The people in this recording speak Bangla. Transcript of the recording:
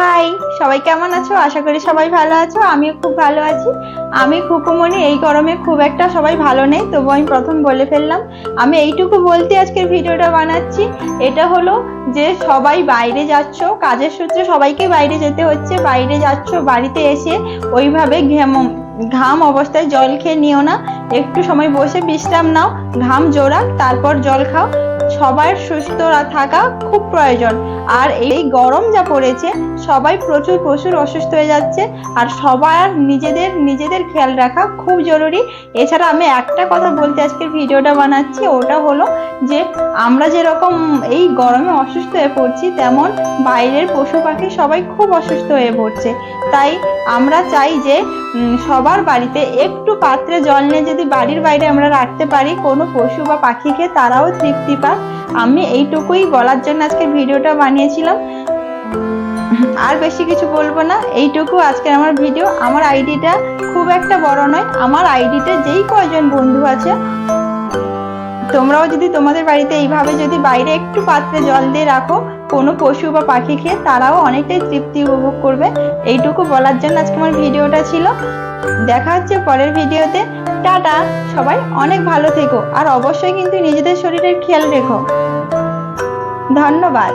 হাই সবাই কেমন আছো? আশা করি সবাই ভালো আছো। আমিও খুব ভালো আছি। আমি খুকুমনি এই গরমে খুব একটা সবাই ভালো নেই তবু আমি প্রথম বলে ফেললাম। আমি এইটুকু বলতে আজকের ভিডিওটা বানাচ্ছি। এটা হলো যে সবাই বাইরে যাচ্ছ, কাজের সূত্রে সবাইকে বাইরে যেতে হচ্ছে। বাইরে যাচ্ছ, বাড়িতে এসে ওইভাবে ঘেম, ঘাম অবস্থায় জল খেয়ে নিও না। একটু সময় বসে বিশ্রাম নাও, ঘাম জোড়া তারপর জল খাও। সবার সুস্থ থাকা খুব প্রয়োজন। আর এই গরম যা পড়েছে, সবাই প্রচুর প্রচুর অসুস্থ হয়ে যাচ্ছে। আর সবার নিজেদের নিজেদের খেয়াল রাখা খুব জরুরি। এছাড়া আমি একটা কথা বলতে আজকের ভিডিওটা বানাচ্ছি, ওটা হলো যে আমরা যেরকম এই গরমে অসুস্থ হয়ে পড়ছি, তেমন বাইরের পশু পাখি সবাই খুব অসুস্থ হয়ে পড়ছে। তাই আমরা চাই যে সবার বাড়িতে একটু পাত্রে জল নিয়ে যদি বাড়ির বাইরে আমরা রাখতে পারি, কোনো পশু বা পাখিকে তারাও তৃপ্তি পাক। আমি এইটুকুই বলার জন্য আজকে ভিডিওটা বানিয়েছিলাম। আর বেশি কিছু বলব না, এইটুকু আজকের আমার ভিডিও। আমার আইডিটা খুব একটা বড় নয়, আমার আইডিতে যেই কয়জন বন্ধু আছে, তোমরাও যদি তোমাদের বাড়িতে এইভাবে যদি বাইরে একটু পাত্রে জল দিয়ে রাখো কোনো পশু বা পাখি খেয়ে তারাও অনেকটাই তৃপ্তি উপভোগ করবে। এইটুকু বলার জন্য আজকে আমার ভিডিওটা ছিল। দেখা হচ্ছে পরের ভিডিওতে। টাটা! সবাই অনেক ভালো থেকো আর অবশ্যই কিন্তু নিজেদের শরীরের খেয়াল রেখো। ধন্যবাদ।